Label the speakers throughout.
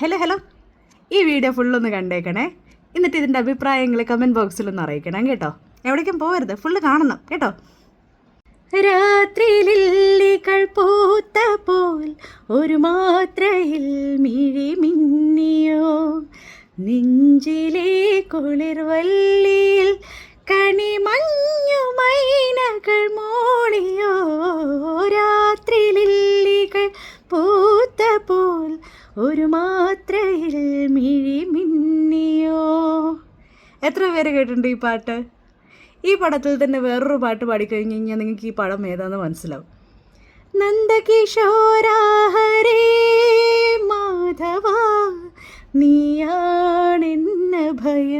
Speaker 1: Hello hello ഈ video ഫുള്ളൊന്ന് കണ്ടേക്കണേ. എന്നിട്ട് ഇതിന്റെ അഭിപ്രായങ്ങൾ കമന്റ് ബോക്സിലൊന്ന് അറിയിക്കണം കേട്ടോ. എവിടേക്കും പോകരുത് ഫുള്ള് കാണണം കേട്ടോ. രാത്രിലില്ലികൾ പൂത്ത പോൽ ഒരു മാത്രയിൽ മിഴി മിന്നിയോ നെഞ്ചിലെ കുളിർവല്ലിയിൽ കണിമഞ്ഞു മൈനകൾ മോളിയോ രാത്രിലില്ലികൾ പൂ ഒരു മാത്രയിൽ മിഴി മിന്നിയോ? എത്ര പേര് കേട്ടിട്ടുണ്ട് ഈ പാട്ട്? ഈ പടത്തിൽ തന്നെ വേറൊരു പാട്ട് പാടിക്കഴിഞ്ഞ് കഴിഞ്ഞാൽ നിങ്ങൾക്ക് ഈ പടം ഏതാണെന്ന് മനസ്സിലാവും. നന്ദകിശോരാഹരേ മാധവ നീയാണെന്ന ഭയ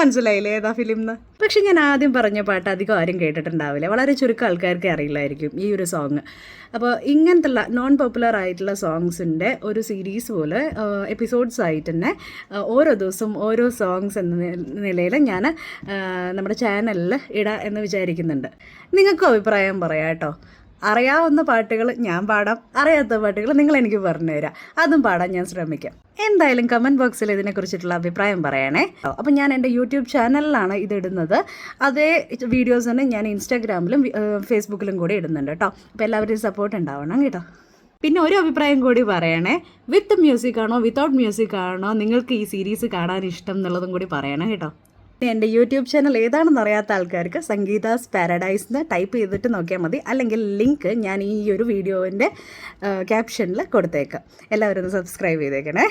Speaker 1: മനസ്സിലായില്ലേ ഏതാ ഫിലിം എന്ന് പക്ഷെ ഞാൻ ആദ്യം പറഞ്ഞ പാട്ട് അധികം ആരും കേട്ടിട്ടുണ്ടാവില്ല. വളരെ ചുരുക്കം ആൾക്കാർക്ക് അറിയില്ലായിരിക്കും ഈ ഒരു സോങ്. അപ്പോൾ ഇങ്ങനത്തുള്ള നോൺ പോപ്പുലർ ആയിട്ടുള്ള സോങ്സിന്റെ ഒരു സീരീസ് പോലെ എപ്പിസോഡ്സ് ആയിട്ട് തന്നെ ഓരോ ദിവസവും ഓരോ സോങ്സ് എന്ന നിലയിൽ ഞാൻ നമ്മുടെ ചാനലിൽ ഇടാം എന്ന് വിചാരിക്കുന്നുണ്ട്. നിങ്ങൾക്കും അഭിപ്രായം പറയാം കേട്ടോ. അറിയാവുന്ന പാട്ടുകൾ ഞാൻ പാടാം അറിയാത്ത പാട്ടുകൾ നിങ്ങൾ എനിക്ക് പറഞ്ഞു തരാം. അതും പാടാൻ ഞാൻ ശ്രമിക്കാം. എന്തായാലും കമന്റ് ബോക്സിൽ ഇതിനെക്കുറിച്ചിട്ടുള്ള അഭിപ്രായം പറയണേ. അപ്പം ഞാൻ എന്റെ യൂട്യൂബ് ചാനലിലാണ് ഇത് ഇടുന്നത്. അതേ വീഡിയോസ് തന്നെ ഞാൻ ഇൻസ്റ്റാഗ്രാമിലും ഫേസ്ബുക്കിലും കൂടി ഇടുന്നുണ്ട് കേട്ടോ അപ്പോൾ എല്ലാവരുടെയും സപ്പോർട്ട് ഉണ്ടാവണം കേട്ടോ. പിന്നെ ഒരു അഭിപ്രായം കൂടി പറയണേ. വിത്ത് മ്യൂസിക് ആണോ വിത്തൗട്ട് മ്യൂസിക് ആണോ നിങ്ങൾക്ക് ഈ സീരീസ് കാണാൻ ഇഷ്ടം എന്നുള്ളതും കൂടി പറയണം കേട്ടോ. എന്റെ യൂട്യൂബ് ചാനൽ ഏതാണെന്ന് അറിയാത്ത ആൾക്കാർക്ക് സംഗീതാസ് പാരഡൈസ് എന്ന് ടൈപ്പ് ചെയ്തിട്ട് നോക്കിയാൽ മതി. അല്ലെങ്കിൽ ലിങ്ക് ഞാൻ ഈ ഒരു വീഡിയോന്റെ ക്യാപ്ഷനിൽ കൊടുത്തേക്കാം. എല്ലാവരും ഒന്ന് സബ്സ്ക്രൈബ് ചെയ്തേക്കണേ.